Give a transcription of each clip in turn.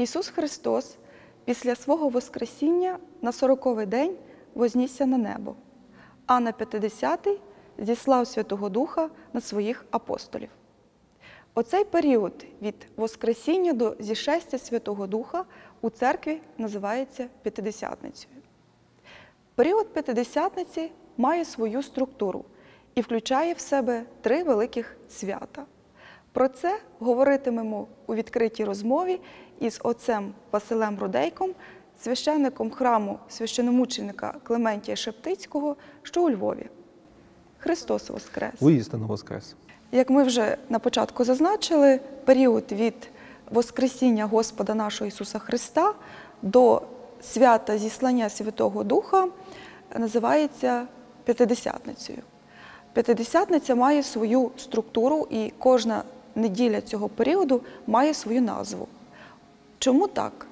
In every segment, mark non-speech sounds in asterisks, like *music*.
Ісус Христос після свого Воскресіння на сороковий день вознісся на небо, а на п'ятидесятий зіслав Святого Духа на своїх апостолів. Оцей період від Воскресіння до зішестя Святого Духа у церкві називається П'ятидесятницею. Період П'ятидесятниці має свою структуру і включає в себе три великих свята. Про це говоритимемо у відкритій розмові із отцем Василем Рудейком, священником храму священомученика Клементія Шептицького, що у Львові. Христос Воскрес! Воістину воскрес. Як ми вже на початку зазначили, період від Воскресіння Господа нашого Ісуса Христа до свята зіслання Святого Духа називається П'ятидесятницею. П'ятидесятниця має свою структуру, і кожна неділя цього періоду має свою назву. Чому так?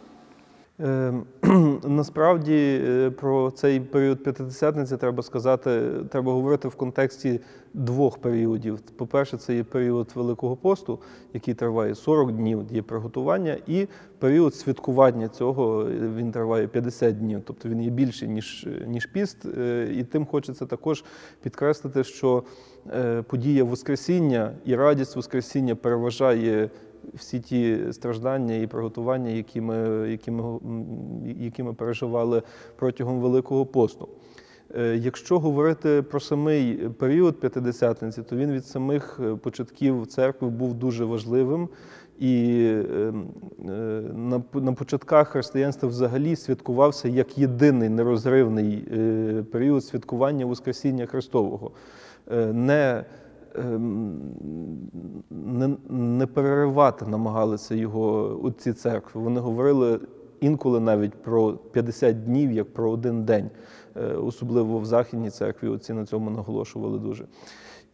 Е, *clears throat* Насправді е, про цей період п'ятидесятниці треба сказати, треба говорити в контексті двох періодів. По-перше, це є період Великого посту, який триває 40 днів, є приготування, і період святкування цього він триває 50 днів, тобто він є більший, ніж, ніж піст. Е, І тим хочеться також підкреслити, що е, подія Воскресіння і радість Воскресіння переважає всі ті страждання і приготування, які ми, які ми, які ми переживали протягом Великого посту. Е, Якщо говорити про самий період П'ятидесятниці, то він від самих е, початків церкви був дуже важливим. І е, е, на, початках християнства взагалі святкувався як єдиний нерозривний період святкування Воскресіння Христового. Не ем, не, не переривати намагалися його у ці церкви. Вони говорили інколи навіть про 50 днів, як про один день. Е, Особливо в Західній церкві оці на цьому наголошували дуже.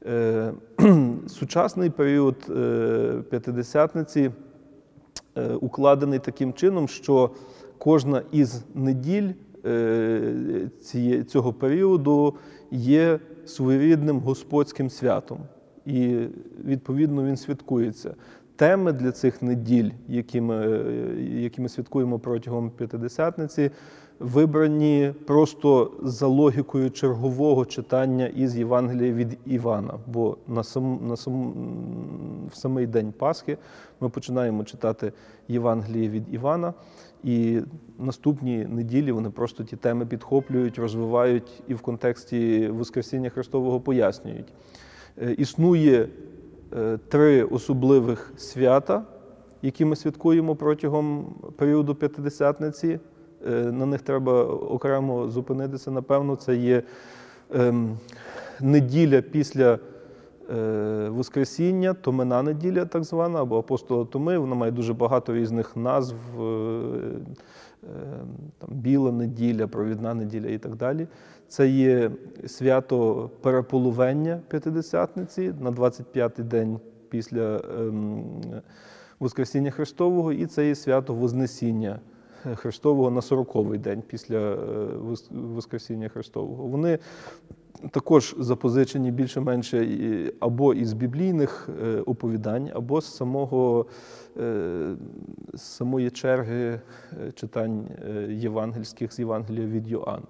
Е, *clears throat* Сучасний період е, п'ятидесятниці укладений таким чином, що кожна із неділь цього періоду є своєрідним господським святом, і відповідно він святкується. Теми для цих неділь, які ми, е, які ми святкуємо протягом п'ятидесятниці, вибрані просто за логікою чергового читання із Євангелія від Івана. Бо на сам, на сам, в самий день Пасхи ми починаємо читати Євангеліє від Івана, і наступні неділі вони просто ті теми підхоплюють, розвивають і в контексті Воскресіння Христового пояснюють. Е, Існує е, три особливих свята, які ми святкуємо протягом періоду П'ятидесятниці. Е, На них треба окремо зупинитися. Напевно, це є ем, неділя після е, Воскресіння, Томина неділя, так звана, або апостола Томи. Вона має дуже багато різних назв. е, е, Там, Біла неділя, провідна неділя і так далі. Це є свято переполовення П'ятидесятниці на 25-й день після ем, Воскресіння Христового, і це є свято Вознесіння Христового на 40-й день після е, Вос- Воскресіння Христового. Вони також запозичені більше-менше або із біблійних е, оповідань, або з самого е, з самої черги читань євангельських з Євангелія від Йоанна.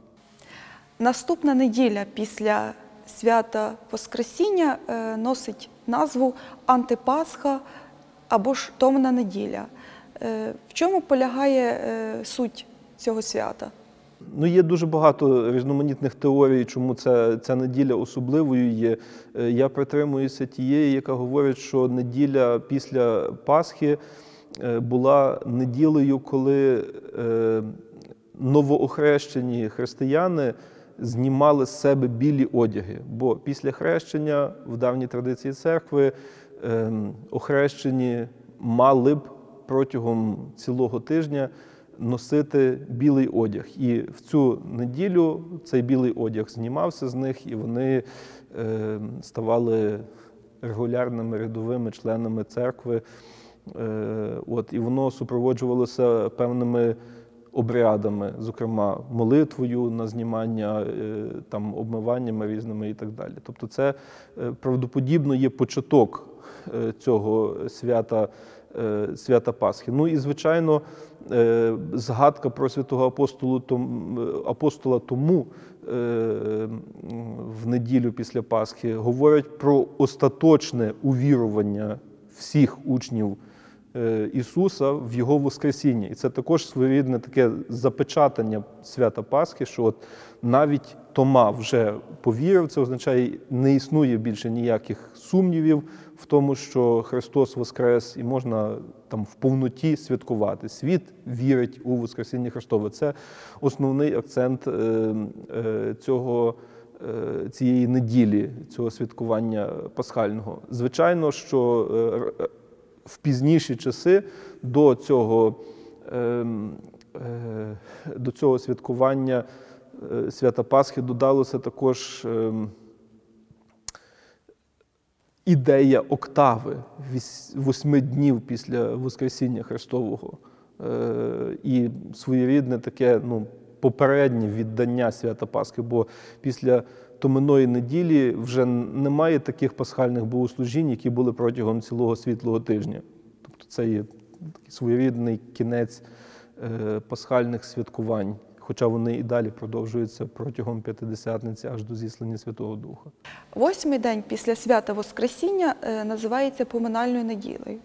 Наступна неділя після свята Воскресіння носить назву Антипасха або ж Томна неділя. Е, В чому полягає е, суть цього свята? Ну, є дуже багато різноманітних теорій, чому ця, ця неділя особливою є. Е, Я притримуюся тієї, яка говорить, що неділя після Пасхи була неділею, коли новоохрещені християни знімали з себе білі одяги. Бо після хрещення в давній традиції церкви е, охрещені мали б протягом цілого тижня носити білий одяг. І в цю неділю цей білий одяг знімався з них, і вони е, ставали регулярними рядовими членами церкви. Е, от, і воно супроводжувалося певними обрядами, зокрема молитвою на знімання, е, там, обмиваннями різними і так далі. Тобто, це е, правдоподібно є початок е, цього свята свята Пасхи. Ну і звичайно, е, згадка про святого апостолу е, апостола тому е, в неділю після Пасхи говорять про остаточне увірування всіх учнів е, Ісуса в Його Воскресіння. І це також своєрідне таке запечатання свята Пасхи, що от навіть Тома вже повірив, це означає, не існує більше ніяких сумнівів в тому, що Христос Воскрес і можна там в повноті святкувати. Світ вірить у Воскресіння Христове. Це основний акцент е, е, цього е, цієї неділі, цього святкування пасхального. Звичайно, що е, в пізніші часи до цього, ем, е, до цього святкування е, свята Пасхи додалося також ем, ідея октави восьми днів після Воскресіння Христового. Е, І своєрідне таке ну, попереднє віддання свята Пасхи, бо після Томиної неділі вже немає таких пасхальних богослужінь, які були протягом цілого світлого тижня. Тобто це є такий своєрідний кінець е, пасхальних святкувань, хоча вони і далі продовжуються протягом п'ятидесятниці аж до зіслання Святого Духа. Восьмий день після свята Воскресіння е, називається поминальною неділею.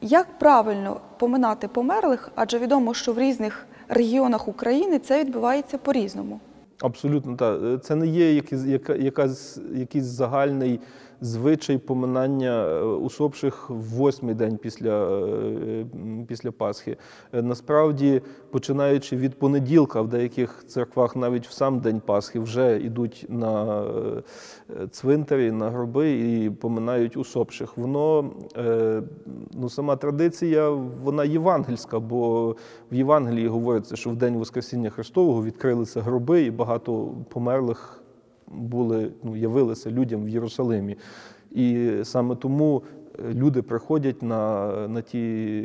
Як правильно поминати померлих, адже відомо, що в різних регіонах України це відбувається по-різному. Абсолютно так. Це не є якийсь, яка, якась, якийсь загальний звичай поминання е, усопших в восьмий день після, е, після Пасхи. Е, Насправді, починаючи від понеділка, в деяких церквах навіть в сам день Пасхи вже йдуть на цвинтарі, на гроби і поминають усопших. Воно, ну, сама традиція, вона євангельська, бо в Євангелії говориться, що в день Воскресіння Христового відкрилися гроби, і багато померлих були, ну, явилися людям в Єрусалимі. І саме тому е, люди приходять на, на ті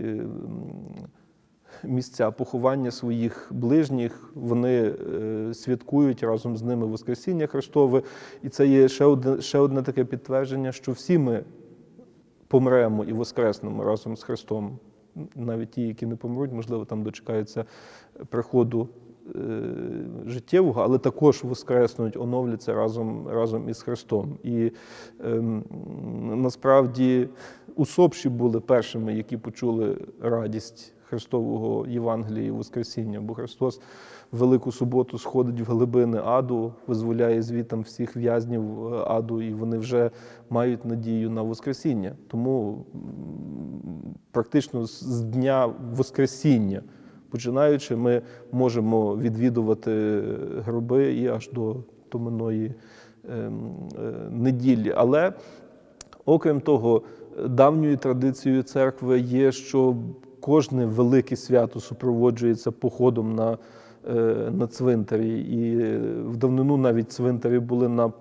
місця поховання своїх ближніх, вони е, святкують разом з ними Воскресіння Христове. І це є ще одне, ще одне таке підтвердження, що всі ми помремо і воскреснемо разом з Христом. Навіть ті, які не помруть, можливо, там дочекаються приходу життєвого, але також воскреснуть, оновляться разом, разом із Христом. І ем, насправді усопші були першими, які почули радість Христового Євангелія і Воскресіння, бо Христос в Велику суботу сходить в глибини аду, визволяє звітам всіх в'язнів е, аду, і вони вже мають надію на Воскресіння. Тому практично з дня Воскресіння, починаючи, ми можемо відвідувати гроби і аж до Томиної ем, е, неділі. Але Окрім того, давньою традицією церкви є, що кожне велике свято супроводжується походом на, е, на цвинтарі. І в давнину навіть цвинтарі були на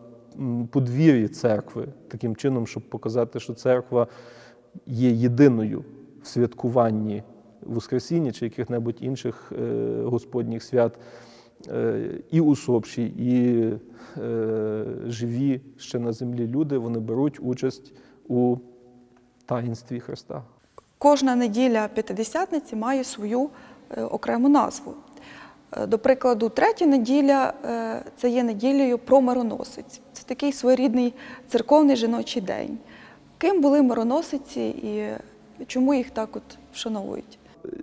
подвір'ї церкви, таким чином, щоб показати, що церква є єдиною в святкуванні Воскресіння чи яких-небудь інших е, Господніх свят. Е, І усопші, і е, живі ще на землі люди вони беруть участь у таїнстві Христа. Кожна неділя П'ятидесятниці має свою окрему назву. До прикладу, третя неділя це є неділею про мироносиць. Це такий своєрідний церковний жіночий день. Ким були мироносиці і чому їх так от вшановують?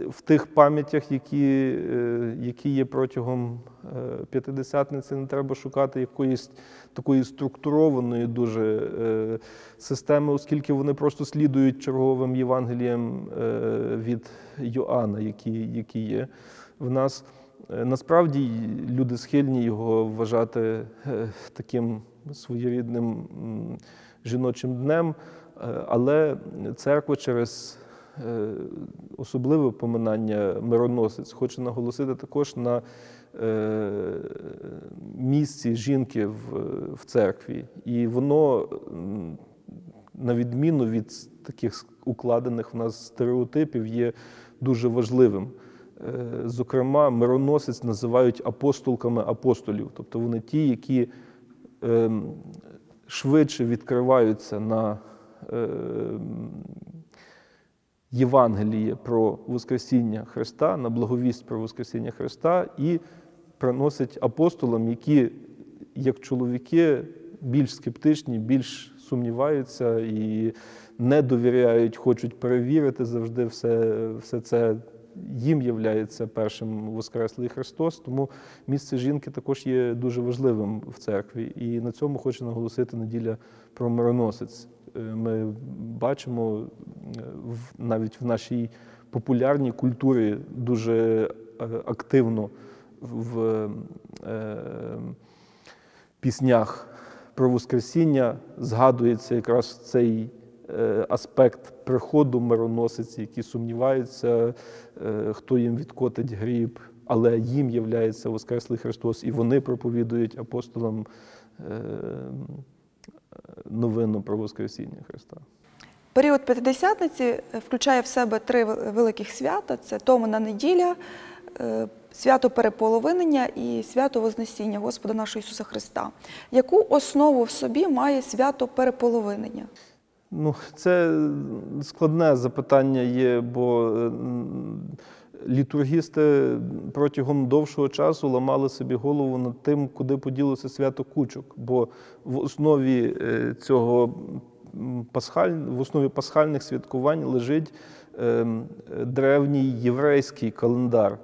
В тих пам'ятях, які, е, які є протягом е, п'ятидесятниці, не треба шукати якоїсь такої структурованої дуже е, системи, оскільки вони просто слідують черговим Євангеліям е, від Йоанна, які, які є в нас. Насправді люди схильні його вважати таким своєрідним жіночим днем, але церква через особливе поминання мироносець хоче наголосити також на е, місці жінки в, церкві. І воно, на відміну від таких укладених в нас стереотипів, є дуже важливим. Е, Зокрема, мироносець називають апостолками апостолів, тобто вони ті, які ем, швидше відкриваються на, Євангеліє про Воскресіння Христа, на благовість про Воскресіння Христа і приносить апостолам, які, як чоловіки, більш скептичні, більш сумніваються і не довіряють, хочуть перевірити завжди все, все це. Їм являється першим Воскреслий Христос, тому місце жінки також є дуже важливим в церкві. І на цьому хочу наголосити неділя про мироносець. Е, Ми бачимо е, навіть в нашій популярній культурі дуже е, активно в піснях про Воскресіння згадується якраз цей аспект приходу мироносиці, які сумніваються, хто їм відкотить гріб, але їм являється Воскреслий Христос, і вони проповідують апостолам новину про Воскресіння Христа. Період П'ятидесятниці е, включає в себе три великих свята: це Томина неділя, е, свято Переполовинення і свято Вознесіння Господа нашого Ісуса Христа. Яку основу в собі має свято Переполовинення? Ну, це складне запитання є, бо е, літургісти протягом довшого часу ламали собі голову над тим, куди поділося свято кучок. Бо в основі е, цього пасхаль, в основі пасхальних святкувань лежить ем, древній єврейський календар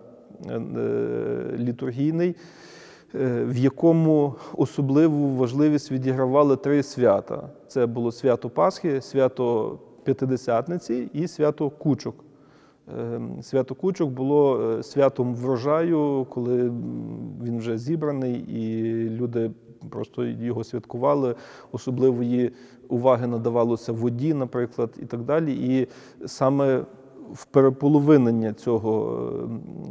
е, е, літургійний в якому особливу важливість відігравали три свята: це було свято Пасхи, свято П'ятидесятниці і свято Кучок. Е, Свято Кучок було е, святом врожаю, коли він вже зібраний, і люди просто його святкували. Особливої уваги надавалося воді, наприклад, і так далі. І саме в переполовинення цього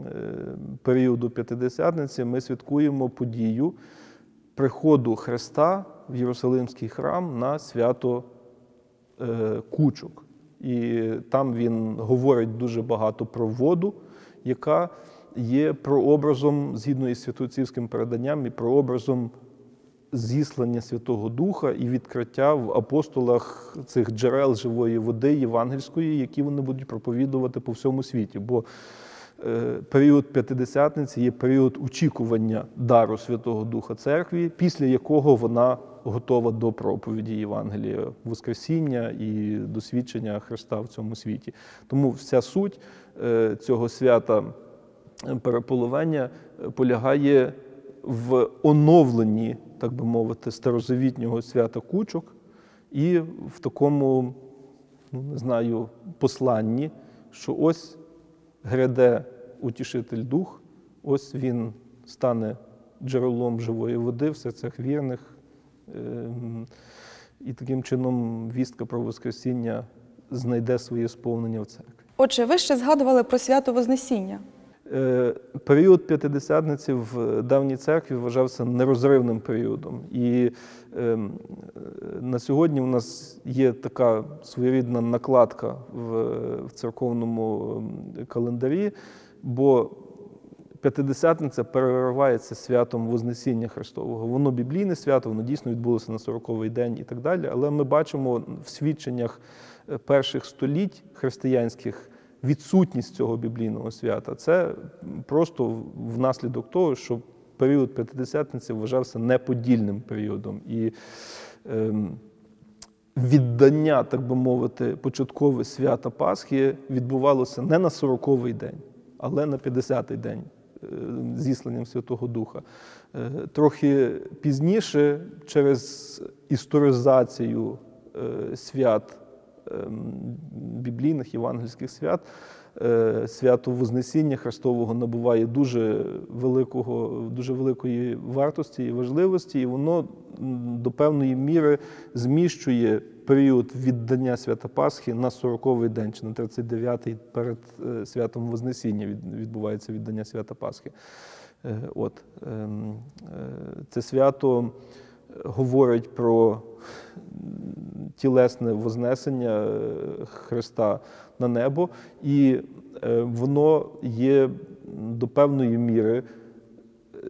е, періоду п'ятидесятниці ми святкуємо подію приходу Христа в Єрусалимський храм на свято е, кучок. І там він говорить дуже багато про воду, яка є прообразом, згідно із святоотцівським переданням, і прообразом зіслання Святого Духа і відкриття в апостолах цих джерел живої води євангельської, які вони будуть проповідувати по всьому світі. Бо е, період П'ятидесятниці є період очікування дару Святого Духа Церкві, після якого вона готова до проповіді Євангелія, Воскресіння і досвідчення Христа в цьому світі. Тому вся суть е, цього свята е, переполовення е, полягає в оновленні, так би мовити, старозавітнього свята кучок і в такому, ну не знаю, посланні, що ось гряде утішитель дух, ось він стане джерелом живої води в серцях вірних. Ем, І таким чином вістка про Воскресіння знайде своє сповнення в церкві. Отже, ви ще згадували про свято Вознесіння. Е, Період п'ятидесятниці в давній церкві вважався нерозривним періодом. І ем, е, на сьогодні у нас є така своєрідна накладка в, в церковному ем, календарі, бо П'ятидесятниця переривається святом Вознесіння Христового. Воно біблійне свято, воно дійсно відбулося на 40-й день і так далі. Але ми бачимо в свідченнях е, перших століть християнських відсутність цього біблійного свята. Це просто внаслідок того, що період П'ятидесятниці вважався неподільним періодом. І ем, віддання, так би мовити, початкове свята Пасхи відбувалося не на 40-й день, але на 50-й день е, зісланням Святого Духа. Е, Трохи пізніше, через історизацію е, свят біблійних євангельських свят, свято Вознесіння Христового набуває дуже великого, дуже великої вартості і важливості, і воно до певної міри зміщує період віддання свята Пасхи на 40-й день чи на 39-й перед е, святом Вознесіння відбувається віддання свята Пасхи. Е, От, ем, е, це свято говорить про тілесне вознесення Христа на небо, і воно є до певної міри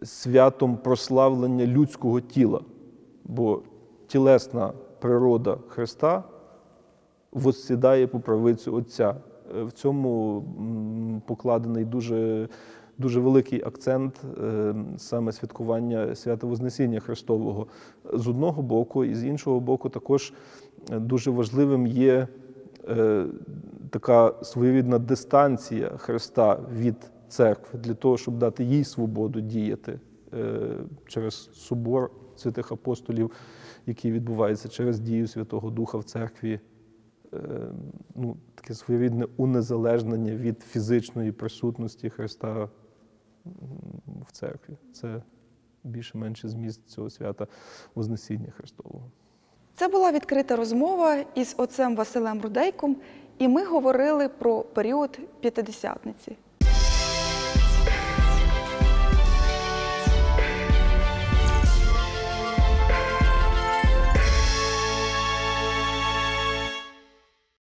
святом прославлення людського тіла, бо тілесна природа Христа воссідає по правицю Отця. Е, В цьому покладений дуже, дуже великий акцент е, саме святкування свята Вознесіння Христового з одного боку, і з іншого боку, також е, дуже важливим є така своєрідна дистанція Христа від церкви для того, щоб дати їй свободу діяти через собор святих апостолів, який відбувається через дію Святого Духа в церкві. Е, Ну, таке своєрідне унезалежнення від фізичної присутності Христа в церкві. Це більше-менше зміст цього свята Вознесіння Христового. Це була відкрита розмова із отцем Василем Рудейком, і ми говорили про період П'ятидесятниці.